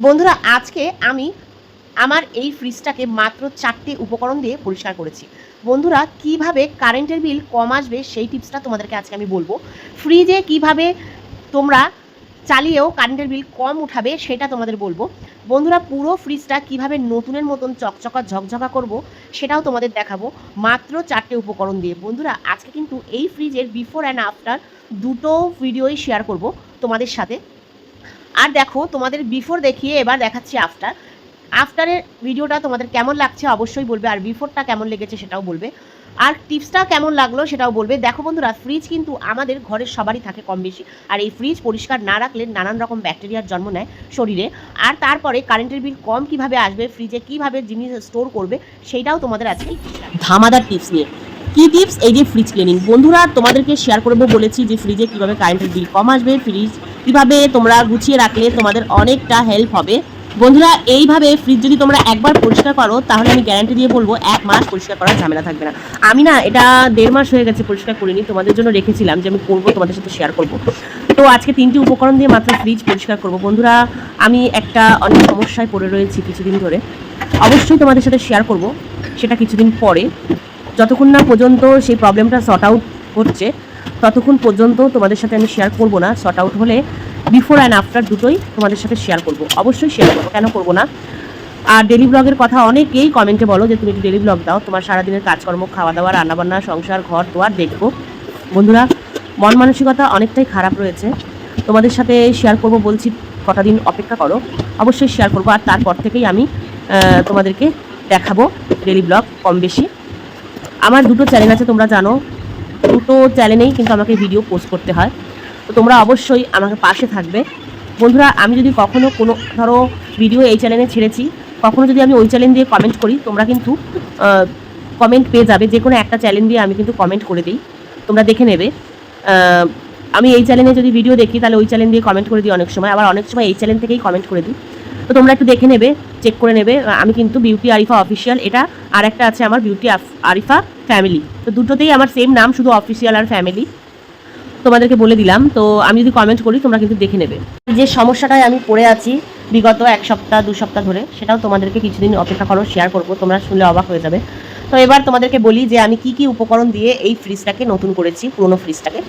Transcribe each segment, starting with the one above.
বন্ধুরা, আজকে আমি আমার এই ফ্রিজটাকে মাত্র চারটে উপকরণ দিয়ে পরিষ্কার করেছি। বন্ধুরা, কীভাবে কারেন্টের বিল কম আসবে সেই টিপসটা তোমাদেরকে আজকে আমি বলব। ফ্রিজে কীভাবে তোমরা চালিয়েও কারেন্টের বিল কম উঠাবে সেটা তোমাদের বলব। বন্ধুরা, পুরো ফ্রিজটা কীভাবে নতুনের মতন চকচকা, ঝকঝকা করব সেটাও তোমাদের দেখাবো। মাত্র চারটে উপকরণ দিয়ে। বন্ধুরা, আজকে কিন্তু এই ফ্রিজের বিফোর অ্যান্ড আফটার দুটো ভিডিওই শেয়ার করব তোমাদের সাথে। আর দেখো, তোমাদের বিফোর দেখিয়ে এবার দেখাচ্ছি আফটার আফটারের ভিডিওটা তোমাদের কেমন লাগছে অবশ্যই বলবে, আর বিফোরটা কেমন লেগেছে সেটাও বলবে। আর টিপসটা কেমন লাগল সেটাও বলবে। দেখো বন্ধুরা ফ্রিজ কিন্তু আমাদের ঘরের সবারই থাকে কম বেশি। আর এই ফ্রিজ পরিষ্কার না রাখলে নানান রকম ব্যাকটেরিয়ার জন্ম নেয় শরীরে। আর তারপরে কারেন্টের বিল কম কীভাবে আসবে ফ্রিজে কীভাবে জিনিস স্টোর করবে সেইটাও তোমাদের আজকে ধামাদার টিপস নিয়ে। কি টিপস এই যে ফ্রিজ ক্লিনিং বন্ধুরা, তোমাদেরকে শেয়ার করব বলেছি যে ফ্রিজে কীভাবে কারেন্টের বিল কম আসবে ফ্রিজ কীভাবে তোমরা গুছিয়ে রাখলে তোমাদের অনেকটা হেল্প হবে। বন্ধুরা, এইভাবে ফ্রিজ যদি তোমরা একবার পরিষ্কার করো, তাহলে আমি গ্যারান্টি দিয়ে বলব, এক মাস পরিষ্কার করার ঝামেলা থাকবে না। আমি না, এটা দেড় মাস হয়ে গেছে পরিষ্কার করিনি, তোমাদের জন্য রেখেছিলাম যে আমি করব, তোমাদের সাথে শেয়ার করব। তো আজকে তিনটি উপকরণ দিয়ে মাত্র ফ্রিজ পরিষ্কার করব। বন্ধুরা, আমি একটা অনেক সমস্যায় পড়ে রয়েছি কিছুদিন ধরে। অবশ্যই তোমাদের সাথে শেয়ার করব, সেটা কিছুদিন পরে। যতক্ষণ না পর্যন্ত সেই প্রবলেমটা সর্ট আউট হচ্ছে ততক্ষণ পর্যন্ত তোমাদের সাথে আমি শেয়ার করব না শর্ট আউট হলে বিফোর অ্যান্ড আফটার দুটোই তোমাদের সাথে শেয়ার করব। অবশ্যই শেয়ার করব, কেন করব না? আর ডেলি ব্লগের কথা অনেকেই কমেন্টে বলো যে, তুমি একটু ডেলি ব্লগ দাও। তোমার সারাদিনের কাজকর্ম খাওয়া দাওয়া রান্নাবান্না, সংসার, ঘর, দোয়ার, দেখব। বন্ধুরা, মন মানসিকতা অনেকটাই খারাপ রয়েছে। তোমাদের সাথে শেয়ার করব বলছি, কটা দিন অপেক্ষা করো। অবশ্যই শেয়ার করব, আর তারপর থেকেই আমি তোমাদেরকে দেখাবো ডেলি ব্লগ কম বেশি। আমার দুটো চ্যানেল আছে, তোমরা জানো। দুটো চ্যানেলেই কিন্তু আমাকে ভিডিও পোস্ট করতে হয়। তো তোমরা অবশ্যই আমাকে পাশে থাকবে। বন্ধুরা, আমি যদি কখনও কোনো, ধরো ভিডিও এই চ্যানেলে ছেড়েছি কখনও যদি আমি ওই চ্যানেল দিয়ে কমেন্ট করি, তোমরা কিন্তু কমেন্ট পেয়ে যাবে। যে কোনো একটা চ্যানেল দিয়ে আমি কিন্তু কমেন্ট করে দিই। তোমরা দেখে নেবে। আমি এই চ্যানেলে যদি ভিডিও দেখি, তাহলে ওই চ্যানেল দিয়ে কমেন্ট করে দিই অনেক সময়। আবার অনেক সময় এই চ্যানেল থেকেই কমেন্ট করে দিই। তো তোমরা একটু দেখে নেবে চেক করে নেবে। আমি কিন্তু বিউটি আরিফা অফিসিয়াল এটা আর একটা আছে আমার বিউটি আরিফা ফ্যামিলি তো দুটোতেই আমার সেম নাম, শুধু অফিসিয়াল আর ফ্যামিলি তোমাদেরকে বলে দিলাম, তো আমি যদি কমেন্ট করি, তোমরা কিন্তু দেখে নেবে। যে সমস্যাটায় আমি পড়ে আছি বিগত এক সপ্তাহ, দু সপ্তাহ ধরে, সেটাও তোমাদেরকে কিছুদিন অপেক্ষা করো শেয়ার করব, তোমরা শুনলে অবাক হয়ে যাবে। তো এবার তোমাদেরকে বলি যে, আমি কি কি উপকরণ দিয়ে এই ফ্রিজটাকে নতুন করেছি, পুরোনো ফ্রিজটাকে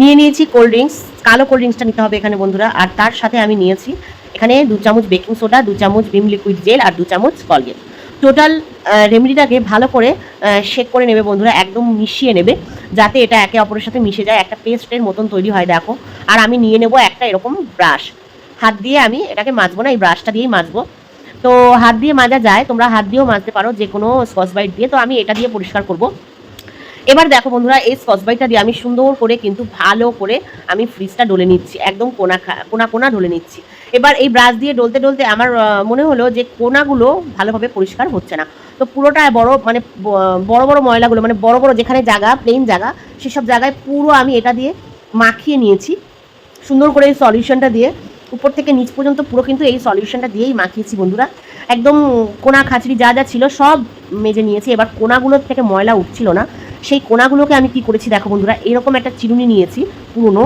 নিয়ে নিয়েছি কোল্ড ড্রিঙ্কস কালো কোল্ড ড্রিঙ্কসটা নিতে হবে এখানে বন্ধুরা, আর তার সাথে আমি নিয়েছি এখানে দু চামচ বেকিং সোডা, দু চামচ ভিম লিকুইড জেল আর দু চামচ কলগেট। টোটাল রেমেডিটাকে ভালো করে শেক করে নেবে বন্ধুরা, একদম মিশিয়ে নেবে, যাতে এটা একে অপরের সাথে মিশে যায়, একটা পেস্টের মতন তৈরি হয়, দেখো। আর আমি নিয়ে নেব একটা এরকম ব্রাশ হাত দিয়ে আমি এটাকে মাজবো না, এই ব্রাশটা দিয়েই মাজবো। তো হাত দিয়ে মাজা যায়, তোমরা হাত দিয়েও মাজতে পারো যে কোনো স্কচ বাইট দিয়ে, তো আমি এটা দিয়ে পরিষ্কার করব। এবার দেখো বন্ধুরা, এই স্কচ বাইটটা দিয়ে আমি সুন্দর করে কিন্তু ভালো করে আমি ফ্রিজটা ডলে নিচ্ছি, একদম কোনা কোনা কোনা ডলে নিচ্ছি। এবার এই ব্রাশ দিয়ে ডলতে ডলতে আমার মনে হলো যে কোনাগুলো ভালোভাবে পরিষ্কার হচ্ছে না। তো পুরোটা বড় মানে বড় বড় ময়লাগুলো মানে বড় বড় যেখানে জায়গা প্লেন জায়গা, সেসব জায়গায় পুরো আমি এটা দিয়ে মাখিয়ে নিয়েছি। সুন্দর করে এই সলিউশনটা দিয়ে, উপর থেকে নিচ পর্যন্ত পুরো কিন্তু এই সলিউশনটা দিয়েই মাখিয়েছি বন্ধুরা। একদম কোনা খাঁচড়ি যা যা ছিল সব মেজে নিয়েছি, এবার কোনাগুলোর থেকে ময়লা উঠছিল না। সেই কোনাগুলোকে আমি কি করেছি দেখো বন্ধুরা, এরকম একটা চিরুনি নিয়েছি, পুরনো।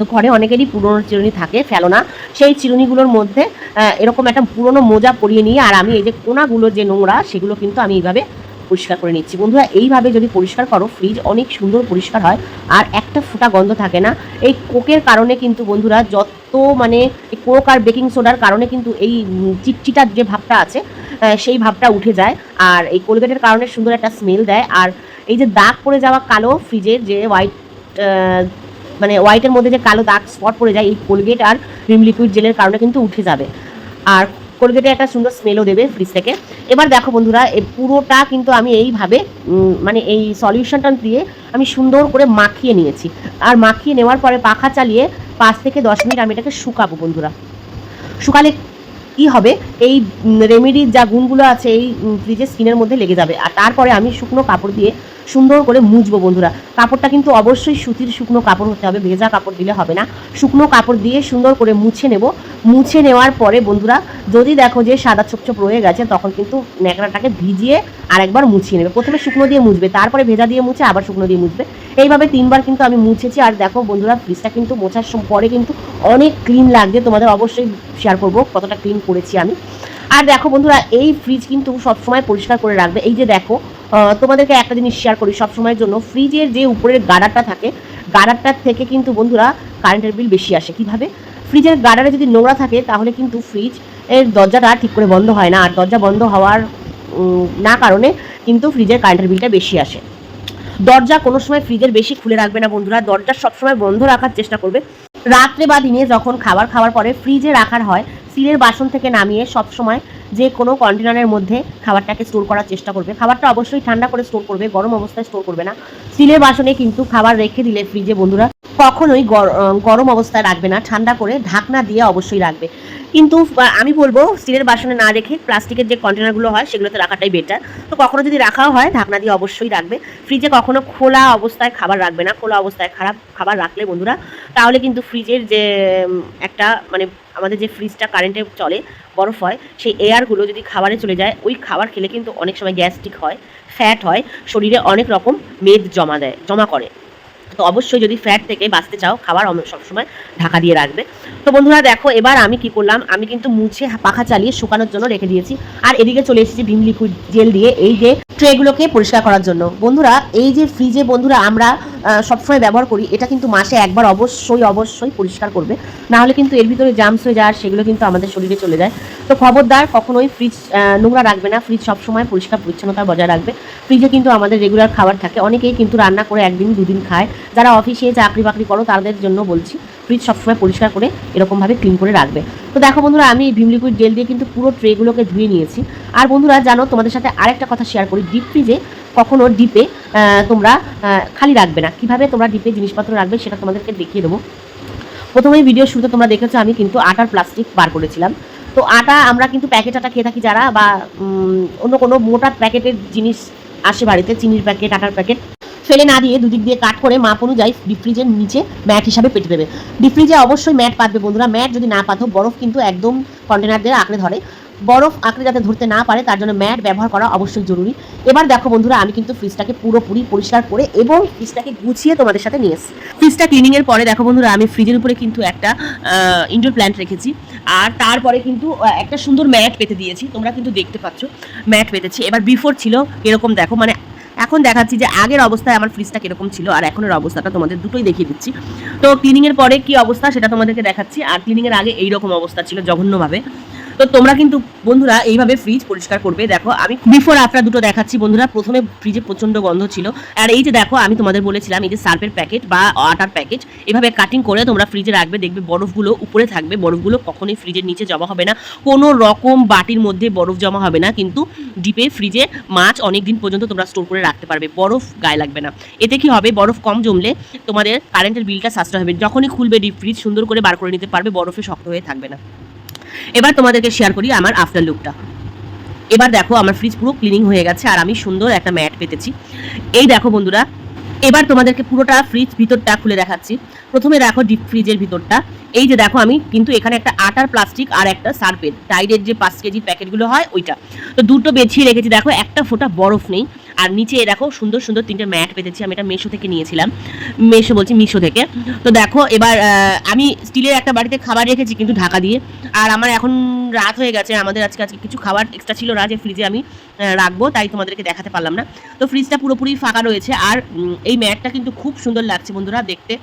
তো ঘরে অনেকেরই পুরনো চিরুনি থাকে ফেলো না সেই চিরুনিগুলোর মধ্যে এরকম একটা পুরনো মোজা পরিয়ে নিয়ে, আর আমি এই যে কোনাগুলো যে নোংরা, সেগুলো কিন্তু আমি এইভাবে পরিষ্কার করে নিচ্ছি। বন্ধুরা, এইভাবে যদি পরিষ্কার করো ফ্রিজ অনেক সুন্দর পরিষ্কার হয়, আর একটা ফোঁটা গন্ধ থাকে না। এই কোকের কারণে কিন্তু বন্ধুরা, যত মানে কোক আর বেকিং সোডার কারণে কিন্তু এই চিটচিটার যে ভাবটা আছে সেই ভাবটা উঠে যায়। আর এই কোলগেটের কারণে সুন্দর একটা স্মেল দেয়। আর এই যে দাগ পড়ে যাওয়া কালো ফ্রিজের যে হোয়াইট মানে হোয়াইটের মধ্যে যে কালো দাগ স্পট পড়ে যায়, এই কোলগেট আর ক্রিম লিকুইড জেলের কারণে কিন্তু উঠে যাবে। আর কোলগেটে একটা সুন্দর স্মেলও দেবে ফ্রিজ থেকে। এবার দেখো বন্ধুরা এই পুরোটা কিন্তু আমি এইভাবে মানে এই সলিউশনটা দিয়ে আমি সুন্দর করে মাখিয়ে নিয়েছি। আর মাখিয়ে নেওয়ার পরে পাখা চালিয়ে পাঁচ থেকে দশ মিনিট আমি এটাকে শুকাবো বন্ধুরা। শুকালে কি হবে? এই রেমেডির যা গুণগুলো আছে এই ফ্রিজের স্কিনের মধ্যে লেগে যাবে। আর তারপরে আমি শুকনো কাপড় দিয়ে সুন্দর করে মুছবো বন্ধুরা। কাপড়টা কিন্তু অবশ্যই সুতির শুকনো কাপড় হতে হবে, ভেজা কাপড় দিলে হবে না। শুকনো কাপড় দিয়ে সুন্দর করে মুছে নেব। মুছে নেওয়ার পরে বন্ধুরা, যদি দেখো যে সাদা ছোপ ছোপ রয়ে গেছে, তখন কিন্তু ন্যাকড়াটাকে ভিজিয়ে আরেকবার মুছিয়ে নেবে। প্রথমে শুকনো দিয়ে মুছবে, তারপরে ভেজা দিয়ে মুছে আবার শুকনো দিয়ে মুছবে। এইভাবে তিনবার কিন্তু আমি মুছেছি। আর দেখো বন্ধুরা ফ্রিজটা কিন্তু মোছার পরে কিন্তু অনেক ক্লিন লাগছে তোমাদের অবশ্যই শেয়ার করব কতটা ক্লিন করেছি আমি। আর দেখো বন্ধুরা, এই ফ্রিজ কিন্তু সবসময় পরিষ্কার করে রাখবে। এই যে দেখো তোমাদেরকে একটা জিনিস শেয়ার করি সবসময়ের জন্য। ফ্রিজের যে উপরের গার্ডারটা থাকে গার্ডারটার থেকে কিন্তু বন্ধুরা কারেন্টের বিল বেশি আসে। কীভাবে? ফ্রিজের গার্ডারে যদি নোংরা থাকে, তাহলে কিন্তু ফ্রিজ এর দরজাটা ঠিক করে বন্ধ হয় না। আর দরজা বন্ধ হওয়ার না কারণে কিন্তু ফ্রিজের কারেন্টের বিলটা বেশি আসে। দরজা কোনো সময় ফ্রিজের বেশি খুলে রাখবে না বন্ধুরা। দরজা সবসময় বন্ধ রাখার চেষ্টা করবে। রাত্রে বা দিনে যখন খাবার খাওয়ার পরে ফ্রিজে রাখার হয় সিলের বাসন থেকে নামিয়ে সব সময় যে কোনো কন্টেনারের মধ্যে খাবারটাকে স্টোর করার চেষ্টা করবে। খাবারটা অবশ্যই ঠান্ডা করে স্টোর করবে, গরম অবস্থায় স্টোর করবে না। সিলের বাসনে কিন্তু খাবার রেখে দিলে ফ্রিজে বন্ধুরা কখনোই গর- গরম অবস্থায় রাখবে না, ঠান্ডা করে ঢাকনা দিয়ে অবশ্যই রাখবে। কিন্তু আমি বলব স্টিলের বাসনে না রেখে প্লাস্টিকের যে কন্টেনারগুলো হয় সেগুলোতে রাখাটাই বেটার তো কখনো যদি রাখাও হয়, ঢাকনা দিয়ে অবশ্যই রাখবে। ফ্রিজে কখনো খোলা অবস্থায় খাবার রাখবে না, খোলা অবস্থায় খারাপ খাবার রাখলে বন্ধুরা, তাহলে কিন্তু ফ্রিজের যে একটা মানে আমাদের যে ফ্রিজটা কারেন্টে চলে, বরফ হয়, সেই এয়ারগুলো যদি খাবারে চলে যায়, ওই খাবার খেলে কিন্তু অনেক সময় গ্যাস্ট্রিক হয় ফ্যাট হয়, শরীরে অনেক রকম মেদ জমা দেয়, জমা করে। তো অবশ্যই যদি ফ্যাট থেকে বাঁচতে চাও, খাবার সবসময় ঢাকা দিয়ে রাখবে। তো বন্ধুরা দেখো, এবার আমি কি করলাম? আমি কিন্তু মুছে পাখা চালিয়ে শুকানোর জন্য রেখে দিয়েছি। আর এদিকে চলে এসেছি ভিম লিকুইড জেল দিয়ে, এই যে ট্রেগুলোকে পরিষ্কার করার জন্য। বন্ধুরা, এই যে ফ্রিজে বন্ধুরা, আমরা সবসময় ব্যবহার করি, এটা কিন্তু মাসে একবার অবশ্যই অবশ্যই পরিষ্কার করবে। না হলে কিন্তু এর ভিতরে জামস হয়ে যায় আর সেগুলো কিন্তু আমাদের শরীরে চলে যায়। তো খবরদার, কখনোই ফ্রিজ নোংরা রাখবে না। ফ্রিজ সবসময় পরিষ্কার পরিচ্ছন্নতা বজায় রাখবে। ফ্রিজে কিন্তু আমাদের রেগুলার খাবার থাকে। অনেকেই কিন্তু রান্না করে একদিন, দুদিন খায়। যারা অফিসে চাকরি বাকরি করো, তাদের জন্য বলছি ফ্রিজ সবসময় পরিষ্কার করে এরকমভাবে ক্লিন করে রাখবে। তো দেখো বন্ধুরা, আমি ভিম লিকুইড জেল দিয়ে কিন্তু পুরো ট্রেগুলোকে ধুয়ে নিয়েছি। আর বন্ধুরা, জানো, তোমাদের সাথে আরেকটা কথা শেয়ার করি। ডিপ ফ্রিজে কখনো ডিপে তোমরা খালি রাখবে না। কীভাবে তোমরা ডিপে জিনিসপত্র রাখবে সেটা তোমাদেরকে দেখিয়ে দেবো। প্রথমেই ভিডিও শুরুতে তোমরা দেখেছ আমি কিন্তু আটার প্লাস্টিক বার করেছিলাম। তো আটা আমরা কিন্তু প্যাকেট আটা খেয়ে থাকি যারা বা অন্য কোনো মোটা প্যাকেটের জিনিস আসে বাড়িতে, চিনির প্যাকেট আটার প্যাকেট ফেলে না দিয়ে দুদিক দিয়ে কাট করে মাপ অনুযায়ী ডিপ ফ্রিজের নিচে ম্যাট হিসাবে পেতে দেবে। ডিপ ফ্রিজে অবশ্যই ম্যাট পাতবে বন্ধুরা। ম্যাট যদি না পাতো, বরফ কিন্তু একদম কন্টেনার দিয়ে আঁকড়ে ধরে। বরফ আঁকড়ে যাতে ধরতে না পারে, তার জন্য ম্যাট ব্যবহার করা অবশ্যই জরুরি। এবার দেখো বন্ধুরা, আমি কিন্তু ফ্রিজটাকে পুরোপুরি পরিষ্কার করে এবং ফ্রিজটাকে গুছিয়ে তোমাদের সাথে নিয়ে এসেছি। ফ্রিজটা ক্লিনিং এর পরে দেখো বন্ধুরা, আমি ফ্রিজের উপরে কিন্তু একটা ইনডোর প্ল্যান্ট রেখেছি। আর তারপরে কিন্তু একটা সুন্দর ম্যাট পেতে দিয়েছি। তোমরা কিন্তু দেখতে পাচ্ছ, ম্যাট পেতেছি। এবার বিফোর ছিল এরকম দেখো মানে এখন দেখাচ্ছি যে আগের অবস্থায় আমার ফ্রিজটা কীরকম ছিল, আর এখনের অবস্থাটা তোমাদের দুটোই দেখিয়ে দিচ্ছি। তো ক্লিনিং এর পরে কি অবস্থা, সেটা তোমাদেরকে দেখাচ্ছি। আর ক্লিনিং এর আগে এইরকম অবস্থা ছিল, জঘন্যভাবে। তো তোমরা কিন্তু বন্ধুরা এইভাবে ফ্রিজ পরিষ্কার করবে। দেখো, আমি বিফোর আফটার দুটো দেখাচ্ছি বন্ধুরা। প্রথমে ফ্রিজে প্রচণ্ড গন্ধ ছিল। আর এই যে দেখো, আমি তোমাদের বলেছিলাম, এই যে সার্ফের প্যাকেট বা আটার প্যাকেট এভাবে কাটিং করে তোমরা ফ্রিজে রাখবে। দেখবে বরফগুলো উপরে থাকবে। বরফগুলো কখনোই ফ্রিজের নিচে জমা হবে না। কোনো রকম বাটির মধ্যে বরফ জমা হবে না। কিন্তু ডিপে ফ্রিজে মাছ অনেক দিন পর্যন্ত তোমরা স্টোর করে রাখতে পারবে। বরফ গায়ে লাগবে না। এতে কি হবে? বরফ কম জমলে তোমাদের কারেন্টের বিলটা সাশ্রয় হবে। যখনই খুলবে ডিপ ফ্রিজ সুন্দর করে বার করে নিতে পারবে। বরফে শক্ত হয়ে থাকবে না। এবার তোমাদেরকে শেয়ার করি আমার আফটার লুকটা এবার দেখো, আমার ফ্রিজ পুরো ক্লিনিং হয়ে গেছে আর আমি সুন্দর একটা ম্যাট পেতেছি। এই দেখো বন্ধুরা, এবার তোমাদেরকে পুরোটা ফ্রিজ ভিতরটা খুলে দেখাচ্ছি। প্রথমে দেখো ডিপ ফ্রিজের ভিতরটা। এই যে দেখো আমি, কিন্তু এখানে একটা আটার প্লাস্টিক আর একটা সার্পের টাইডের যে পাঁচ কেজির প্যাকেটগুলো হয়, ওইটা। তো দুটো বেছিয়ে রেখেছি। দেখো, একটা ফোঁটা বরফ নেই। আর নিচে দেখো সুন্দর সুন্দর তিনটে ম্যাট পেতেছি, আমি এটা মেশো থেকে নিয়েছিলাম। মেশো বলছি মিশো থেকে। তো দেখো, এবার আমি স্টিলের একটা বাড়িতে খাবার রেখেছি কিন্তু ঢাকা দিয়ে। আর আমার এখন রাত হয়ে গেছে, আমাদের আজকে আজকে কিছু খাবার এক্সট্রা ছিল রাজে ফ্রিজে আমি রাখব, তাই তোমাদেরকে দেখাতে পারলাম না। তো ফ্রিজটা পুরোপুরি ফাঁকা রয়েছে, আর এই ম্যাটটা কিন্তু খুব সুন্দর লাগছে বন্ধুরা, দেখতে।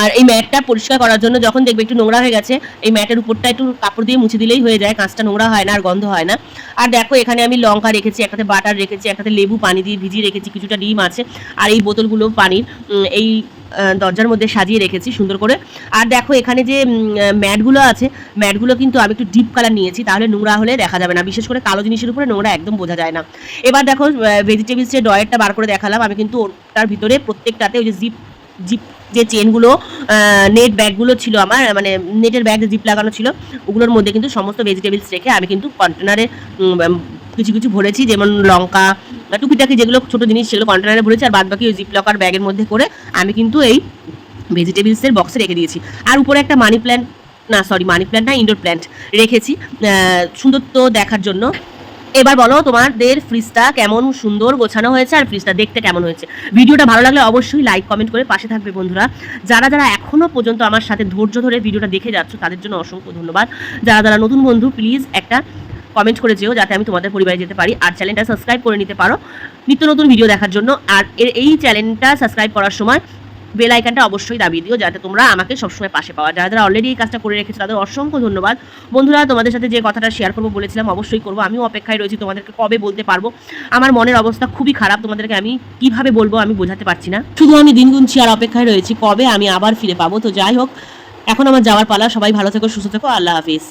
আর এই ম্যাটটা পরিষ্কার করার জন্য যখন দেখবে একটু নোংরা হয়ে গেছে, এই ম্যাটের উপরটা একটু কাপড় দিয়ে মুছে দিলেই হয়ে যায়, কাঁচটা নোংরা হয় না আর গন্ধ হয় না। আর দেখো, এখানে আমি লঙ্কা রেখেছি একটাতে বাটার রেখেছি একটাতে লেবু পানি দিয়ে ভিজিয়ে রেখেছি, কিছুটা ডিম আছে, আর এই বোতলগুলো পানির এই দরজার মধ্যে সাজিয়ে রেখেছি সুন্দর করে। আর দেখো, এখানে যে ম্যাটগুলো আছে, ম্যাটগুলো কিন্তু আমি একটু ডিপ কালার নিয়েছি, তাহলে নোংরা হলে দেখা যাবে না, বিশেষ করে কালো জিনিসের উপরে নোংরা একদম বোঝা যায় না। এবার দেখো ভেজিটেবলসের ডয়েরটা বার করে দেখালাম, আমি কিন্তু ওটার ভিতরে প্রত্যেকটাতে ওই যে জিপ জিপ, যে চেনগুলো নেট ব্যাগগুলো ছিল আমার মানে নেটের ব্যাগ জিপ লাগানো ছিল, ওগুলোর মধ্যে কিন্তু সমস্ত ভেজিটেবলস রেখে আমি কিন্তু কন্টেনারে কিছু কিছু ভরেছি, যেমন লঙ্কা টুকিটাকি যেগুলো ছোটো জিনিস সেগুলো কন্টেনারে ভরেছি, আর বাদ বাকি ওই জিপ লকার ব্যাগের মধ্যে করে আমি কিন্তু এই ভেজিটেবলসের বক্সে রেখে দিয়েছি। আর উপরে একটা মানি প্ল্যান্ট না সরি মানি প্ল্যান্ট না ইনডোর প্ল্যান্ট রেখেছি সুন্দর তো দেখার জন্য। এবার বলো তোমাদের ফ্রিজটা কেমন সুন্দর গোছানো হয়েছে আর ফ্রিজটা দেখতে কেমন হয়েছে? ভিডিওটা ভালো লাগলে অবশ্যই লাইক কমেন্ট করে পাশে থাকবে বন্ধুরা। যারা যারা এখনও পর্যন্ত আমার সাথে ধৈর্য ধরে ভিডিওটা দেখে যাচ্ছ, তাদের জন্য অসংখ্য ধন্যবাদ। যারা যারা নতুন বন্ধু প্লিজ একটা কমেন্ট করে যেও যাতে আমি তোমাদের পরিবারে যেতে পারি আর চ্যানেলটা সাবস্ক্রাইব করে নিতে পারো। নিত্য নতুন ভিডিও দেখার জন্য। আর এই চ্যানেলটা সাবস্ক্রাইব করার সময় বেল আইকনটা অবশ্যই দাবিয়ে দিও যাতে তোমরা আমাকে সবসময় পাশে পাওয়া যারা যারা অলরেডি এই কাজটা করে রেখেছো, তাদের অসংখ্য ধন্যবাদ। বন্ধুরা, তোমাদের সাথে যে কথাটা শেয়ার করব বলেছিলাম, অবশ্যই করব। আমিও অপেক্ষায় রয়েছি তোমাদেরকে কবে বলতে পারব। আমার মনের অবস্থা খুবই খারাপ। তোমাদেরকে আমি কীভাবে বলব আমি বোঝাতে পারছি না। শুধু আমি দিন গুনছি আর অপেক্ষায় রয়েছি কবে আমি আবার ফিরে পাবো। তো যাই হোক, এখন আমার যাওয়ার পালা। সবাই ভালো থেকো, সুস্থ থেকো। আল্লাহ হাফিজ।